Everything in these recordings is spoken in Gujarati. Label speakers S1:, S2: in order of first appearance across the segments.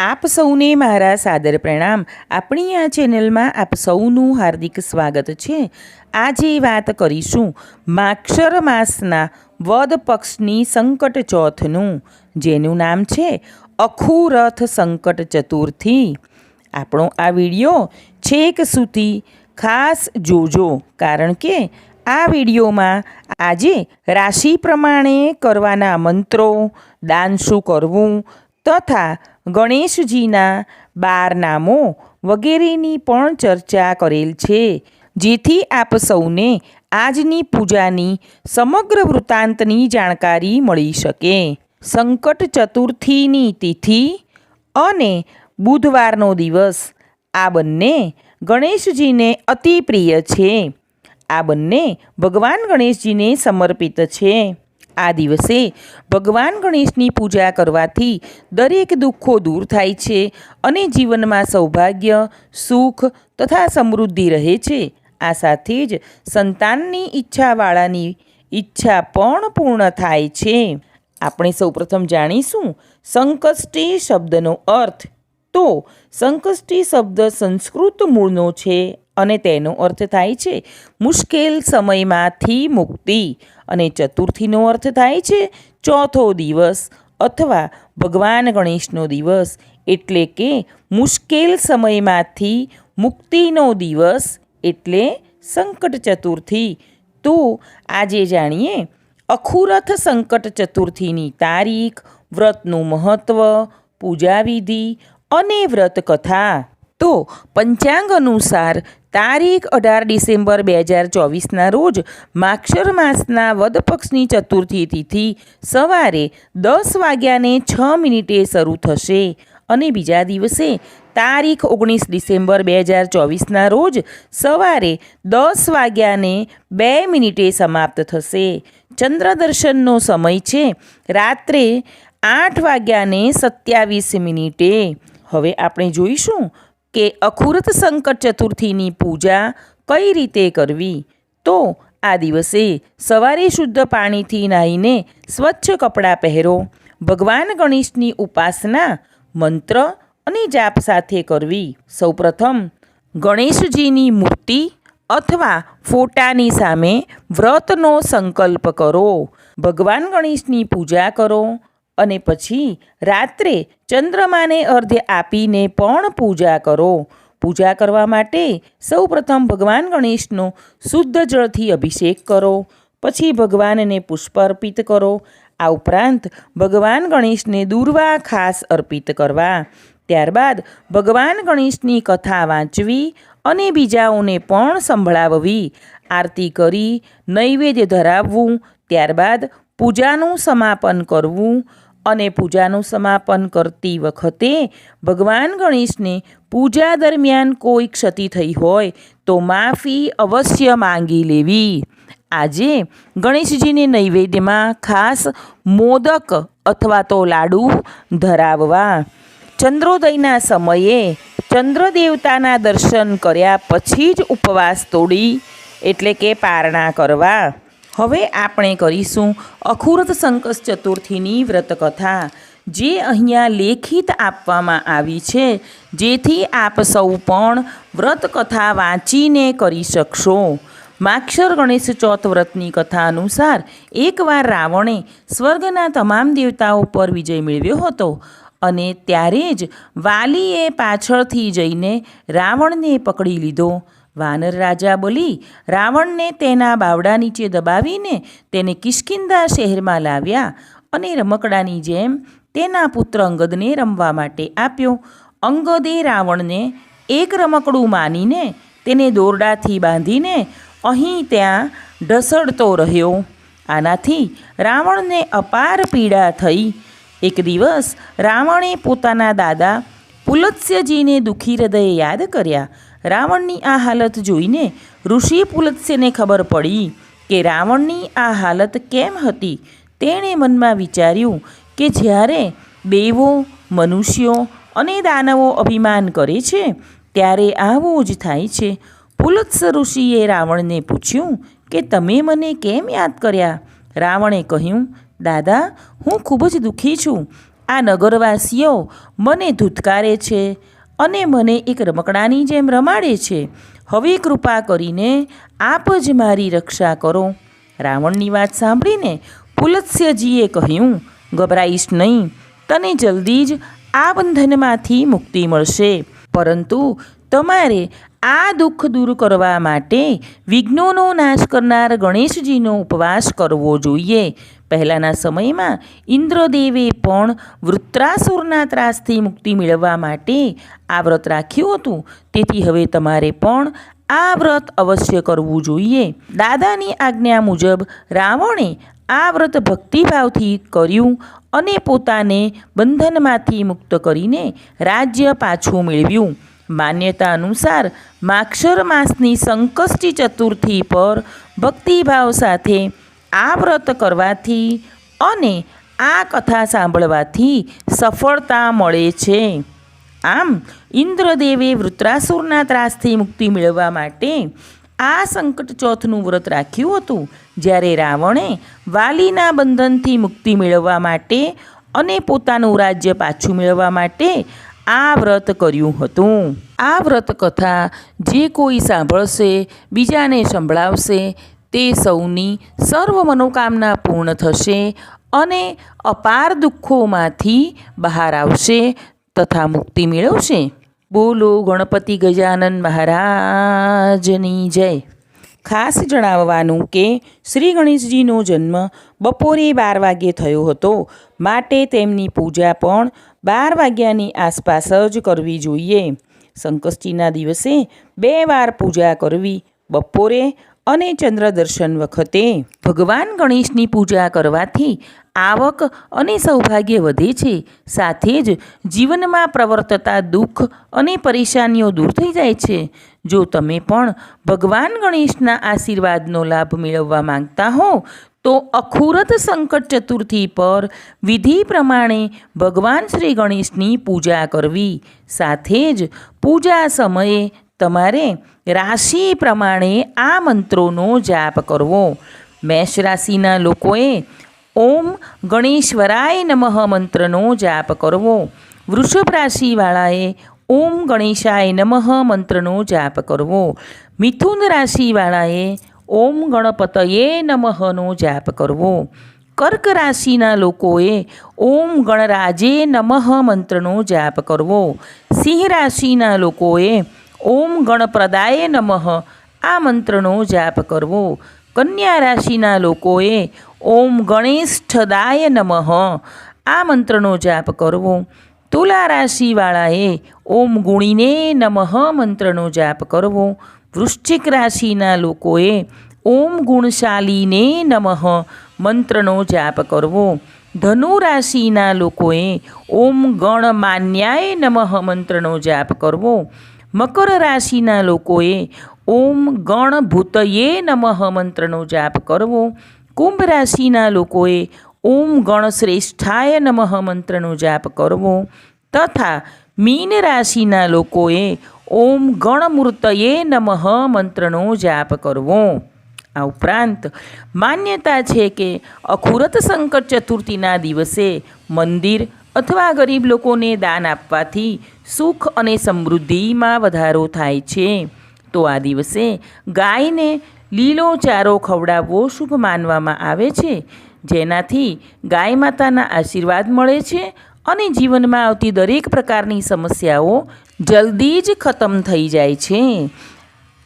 S1: આપ સૌને મારા સાદર પ્રણામ. આપણી આ ચેનલમાં આપ સૌનું હાર્દિક સ્વાગત છે. આજે વાત કરીશું માક્ષર માસના વદ પક્ષની સંકટ ચોથનું, જેનું નામ છે અખુરથ સંકટ ચતુર્થી. આપણો આ વીડિયો છેક સુધી ખાસ જોજો, કારણ કે આ વિડીયોમાં આજે રાશિ પ્રમાણે કરવાના મંત્રો, દાન શું કરવું તથા ગણેશજીના બાર નામો વગેરેની પણ ચર્ચા કરેલ છે, જેથી આપ સૌને આજની પૂજાની સમગ્ર વૃત્તાંતની જાણકારી મળી શકે. સંકટ ચતુર્થીની તિથિ અને બુધવારનો દિવસ આ બંને ગણેશજીને અતિ પ્રિય છે. આ બંને ભગવાન ગણેશજીને સમર્પિત છે. આ દિવસે ભગવાન ગણેશની પૂજા કરવાથી દરેક દુઃખો દૂર થાય છે અને જીવનમાં સૌભાગ્ય, સુખ તથા સમૃદ્ધિ રહે છે. આ સાથે જ સંતાનની ઈચ્છાવાળાની ઈચ્છા પણ પૂર્ણ થાય છે. આપણે સૌપ્રથમ જાણીશું સંકષ્ટી શબ્દનો અર્થ. તો સંકષ્ટી શબ્દ સંસ્કૃત મૂળનો છે અને તેનો અર્થ થાય છે મુશ્કેલ સમયમાંથી મુક્તિ. અને ચતુર્થીનો અર્થ થાય છે ચોથો દિવસ અથવા ભગવાન ગણેશનો દિવસ એટલે કે મુશ્કેલ સમયમાંથી મુક્તિનો દિવસ એટલે સંકટ ચતુર્થી. તો આજે જાણીએ અખુરથ સંકટ ચતુર્થીની તારીખ, વ્રતનું મહત્ત્વ પૂજાવિધિ અને વ્રત કથા તો પંચાંગ અનુસાર તારીખ અઢાર ડિસેમ્બર બે હજાર ચોવીસના રોજ માક્ષર માસના વદ પક્ષની ચતુર્થી તિથિ સવારે દસ વાગ્યાને છ મિનિટે શરૂ થશે. અને બીજા દિવસે તારીખ ઓગણીસ ડિસેમ્બર બે હજાર ચોવીસના રોજ સવારે દસ વાગ્યાને બે મિનિટે સમાપ્ત થશે. ચંદ્ર દર્શનનો સમય છે રાત્રે આઠ વાગ્યાને સત્યાવીસ મિનિટે. હવે આપણે જોઈશું કે અખુરત સંકટ ચતુર્થીની પૂજા કઈ રીતે કરવી? તો આ દિવસે સવારે શુદ્ધ પાણીથી નાહીને સ્વચ્છ કપડાં પહેરો, ભગવાન ગણેશની ઉપાસના મંત્ર અને જાપ સાથે કરવી. સૌપ્રથમ ગણેશજીની મૂર્તિ અથવા ફોટાની સામે વ્રતનો સંકલ્પ કરો. ભગવાન ગણેશની પૂજા કરો અને પછી રાત્રે ચંદ્રમાને અર્ધે આપીને પણ પૂજા કરો. પૂજા કરવા માટે સૌપ્રથમ ભગવાન ગણેશનો શુદ્ધ જળથી અભિષેક કરો. પછી ભગવાનને પુષ્પ અર્પિત કરો. આ ઉપરાંત ભગવાન ગણેશને દૂર્વા ખાસ અર્પિત કરવા. ત્યારબાદ ભગવાન ગણેશની કથા વાંચવી અને બીજાઓને પણ સંભળાવવી. આરતી કરી, નૈવેદ્ય ધરાવવું ત્યારબાદ પૂજાનું સમાપન કરવું અને પૂજાનું સમાપન કરતી વખતે ભગવાન ગણેશને પૂજા દરમિયાન કોઈ ક્ષતિ થઈ હોય તો માફી અવશ્ય માંગી લેવી. આજે ગણેશજીને નૈવેદ્યમાં ખાસ મોદક અથવા તો લાડુ ધરાવવા. ચંદ્રોદયના સમયે ચંદ્ર દેવતાના દર્શન કર્યા પછી જ ઉપવાસ તોડી એટલે કે પારણા કરવા. હવે આપણે કરીશું અખુરત સંકસ ચતુર્થીની વ્રતકથા, જે અહીંયા લેખિત આપવામાં આવી છે. જેથી આપ સૌ પણ વ્રતકથા વાંચીને કરી શકશો. માક્ષર ગણેશ ચોથ વ્રતની કથા અનુસાર, એકવાર રાવણે સ્વર્ગના તમામ દેવતાઓ પર વિજય મેળવ્યો હતો અને ત્યારે જ વાલીએ પાછળથી જઈને રાવણને પકડી લીધો. વાનર રાજા બોલી, રાવણને તેના બાવડા નીચે દબાવીને તેને કિષ્કિંદા શહેરમાં લાવ્યા અને રમકડાની જેમ તેના પુત્ર અંગદને રમવા માટે આપ્યો. અંગદે રાવણને એક રમકડું માનીને તેને દોરડાથી બાંધીને અહીં ત્યાં ઢસડતો રહ્યો. આનાથી રાવણને અપાર પીડા થઈ. એક દિવસ રાવણે પોતાના દાદા પુલત્સ્યજીને દુઃખી હૃદયે યાદ કર્યા. રાવણની આ હાલત જોઈને ઋષિ પુલત્સ્યને ખબર પડી કે રાવણની આ હાલત કેમ હતી. તેણે મનમાં વિચાર્યું કે જ્યારે દેવો, મનુષ્યો અને દાનવો અભિમાન કરે છે, ત્યારે આવું જ થાય છે. પુલત્સ ઋષિએ રાવણને પૂછ્યું કે તમે મને કેમ યાદ કર્યા? રાવણે કહ્યું, દાદા, હું ખૂબ જ દુઃખી છું. આ નગરવાસીઓ મને ધૂતકારે છે અને મને એક રમકડાની જેમ રમાડે છે. હવે કૃપા કરીને આપ જ મારી રક્ષા કરો. રાવણની વાત સાંભળીને પુલત્સ્યજીએ કહ્યું, ગભરાઈશ નહીં, તને જલ્દી જ આ બંધનમાંથી મુક્તિ મળશે. પરંતુ તમારે આ દુઃખ દૂર કરવા માટે વિઘ્નોનો નાશ કરનાર ગણેશજીનો ઉપવાસ કરવો જોઈએ. પહેલાંના સમયમાં ઇન્દ્રદેવે પણ વૃત્રાસુરના ત્રાસથી મુક્તિ મેળવવા માટે આ વ્રત રાખ્યું હતું. તેથી હવે તમારે પણ આ વ્રત અવશ્ય કરવું જોઈએ. દાદાની આજ્ઞા મુજબ રાવણે આ વ્રત ભક્તિભાવથી કર્યું અને પોતાને બંધનમાંથી મુક્ત કરીને રાજ્ય પાછું મેળવ્યું. માન્યતા અનુસાર માક્ષર માસની સંકષ્ટી ચતુર્થી પર ભક્તિભાવ સાથે આ વ્રત કરવાથી અને આ કથા સાંભળવાથી સફળતા મળે છે. આમ ઇન્દ્રદેવે વૃત્રાસુરના ત્રાસથી મુક્તિ મેળવવા માટે આ સંકટ ચોથનું વ્રત રાખ્યું હતું, જ્યારે રાવણે વાલીના બંધનથી મુક્તિ મેળવવા માટે અને પોતાનું રાજ્ય પાછું મેળવવા માટે આ વ્રત કર્યું હતું. આ વ્રત કથા જે કોઈ સાંભળશે, બીજાને સંભળાવશે તે સૌની સર્વ મનોકામના પૂર્ણ થશે અને અપાર દુઃખોમાંથી બહાર આવશે તથા મુક્તિ મેળવશે. બોલો ગણપતિ ગજાનન મહારાજની જય. ખાસ જણાવવાનું કે શ્રી ગણેશજીનો જન્મ બપોરે બાર વાગ્યે થયો હતો. માટે તેમની પૂજા પણ બાર વાગ્યાની આસપાસ જ કરવી જોઈએ. સંકષ્ટીના દિવસે બે વાર પૂજા કરવી બપોરે અને ચંદ્ર દર્શન વખતે ભગવાન ગણેશની પૂજા કરવાથી આવક અને સૌભાગ્ય વધે છે. સાથે જ જીવનમાં પ્રવર્તતા દુઃખ અને પરેશાનીઓ દૂર થઈ જાય છે. જો તમે પણ ભગવાન ગણેશના આશીર્વાદનો લાભ મેળવવા માંગતા હો, તો અખુરત સંકટ ચતુર્થી પર વિધિ પ્રમાણે ભગવાન શ્રી ગણેશની પૂજા કરવી. સાથે જ પૂજા સમયે તમારે રાશિ પ્રમાણે આ મંત્રોનો જાપ કરવો. મેષ રાશિના લોકોએ ઓમ ગણેશ્વરાય નમઃ મંત્રનો જાપ કરવો. વૃષભ રાશિવાળાએ ઓમ ગણેશાય નમઃ મંત્રનો જાપ કરવો. મિથુન રાશિવાળાએ ઓમ ગણપતયે નમઃનો જાપ કરવો. કર્ક રાશિના લોકોએ ઓમ ગણરાજે નમઃ મંત્રનો જાપ કરવો. સિંહ રાશિના લોકોએ ઓમ ગણપ્રદાય નમઃ. આ મંત્રનો જાપ કરવો. કન્યા રાશિના લોકોએ ઓમ ગણેષ્ઠદાય નમઃ. આ મંત્રનો જાપ કરવો. તુલા રાશિવાળાએ ઓમ ગુણીને નમઃ મંત્રનો જાપ કરવો. વૃશ્ચિક રાશિના લોકોએ ઓમ ગુણશાલીને નમઃ મંત્રનો જાપ કરવો. ધનુ રાશિના લોકોએ ઓમ ગણમાન્યાય નમઃ મંત્રનો જાપ કરવો. મકર રાશિના લોકોએ ઓમ ગણભૂતયે નમઃ મંત્રનો જાપ કરવો. કુંભ રાશિના લોકોએ ઓમ ગણ શ્રેષ્ઠાય નમઃ મંત્રનો જાપ કરવો. તથા મીન રાશિના લોકોએ ઓમ ગણમૂર્તયે નમઃ મંત્રનો જાપ કરવો. આ ઉપરાંત માન્યતા છે કે અખુરત સંકટ ચતુર્થીના દિવસે મંદિર અથવા ગરીબ લોકોને દાન આપવાથી સુખ અને સમૃદ્ધિમાં વધારો થાય છે. તો આ દિવસે ગાયને લીલો ચારો ખવડાવવો શુભ માનવામાં આવે છે. જેનાથી ગાય માતાના આશીર્વાદ મળે છે અને જીવનમાં આવતી દરેક પ્રકારની સમસ્યાઓ જલ્દી જ ખતમ થઈ જાય છે.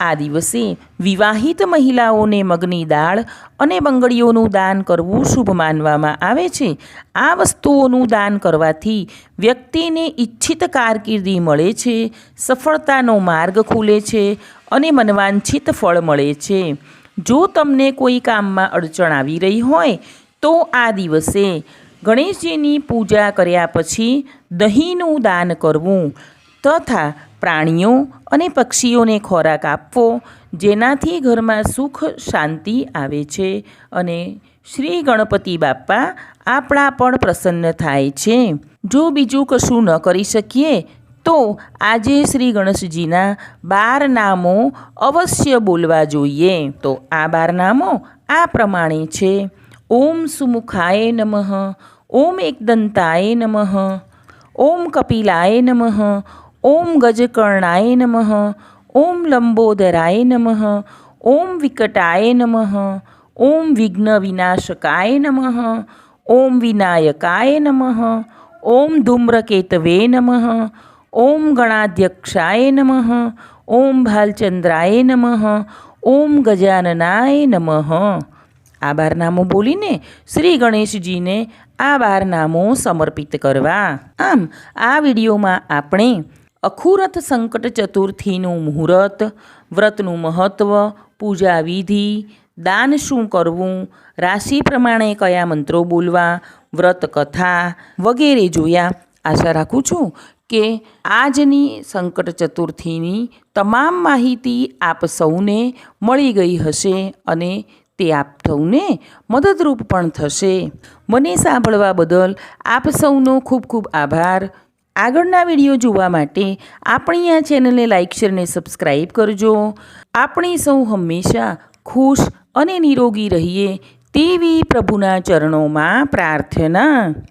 S1: આ દિવસે વિવાહિત મહિલાઓને મગની દાળ અને બંગડીઓનું દાન કરવું શુભ માનવામાં આવે છે. આ વસ્તુઓનું દાન કરવાથી વ્યક્તિને ઈચ્છિત કારકિર્દી મળે છે, સફળતાનો માર્ગ ખુલે છે અને મનવાંછિત ફળ મળે છે. જો તમને કોઈ કામમાં અડચણ આવી રહી હોય, તો આ દિવસે ગણેશજીની પૂજા કર્યા પછી દહીંનું દાન કરવું તથા પ્રાણીઓ અને પક્ષીઓને ખોરાક આપવો, જેનાથી ઘરમાં સુખ શાંતિ આવે છે અને શ્રી ગણપતિ બાપ્પા આપણા પણ પ્રસન્ન થાય છે. જો બીજું કશું ન કરી શકીએ, તો આજે શ્રી ગણેશજીના બાર નામો અવશ્ય બોલવા જોઈએ. તો આ બાર નામો આ પ્રમાણે છે. ઓમ સુમુખાય નમઃ, ઓમ એકદંતાય નમઃ, ઓમ કપિલાય નમઃ ઓમ ગજકર્ણાય નમઃ, ઓમ લંબોદરાય નમઃ, ઓમ વિકટાય નમઃ, ઓમ વિઘ્ન વિનાશકાય નમઃ, ઓમ વિનાયકાય નમઃ, ઓમ ધૂમ્રકેતવે નમઃ, ઓમ ગણાધ્યક્ષાય નમઃ, ઓમ ભાલચંદ્રાય નમઃ, ઓમ ગજાનનાય નમઃ. આ બોલીને શ્રી ગણેશજીને આ સમર્પિત કરવા. આમ, આ વિડીયોમાં આપણે અખુરથ સંકટ ચતુર્થીનું મુહૂર્ત, વ્રતનું મહત્ત્વ પૂજા વિધિ, દાન શું કરવું, રાશિ પ્રમાણે કયા મંત્રો બોલવા, વ્રત કથા વગેરે જોયા. આશા રાખું છું કે આજની સંકટ ચતુર્થીની તમામ માહિતી આપ સૌને મળી ગઈ હશે અને તે આપ સૌને મદદરૂપ પણ થશે. મને સાંભળવા બદલ આપ સૌનો ખૂબ ખૂબ આભાર. આગળના વીડિયો જોવા માટે આપણી આ ચેનલને લાઇક, શેર અને સબસ્ક્રાઈબ કરજો. આપણે સૌ હંમેશા ખુશ અને નિરોગી રહીએ તેવી પ્રભુના ચરણોમાં પ્રાર્થના.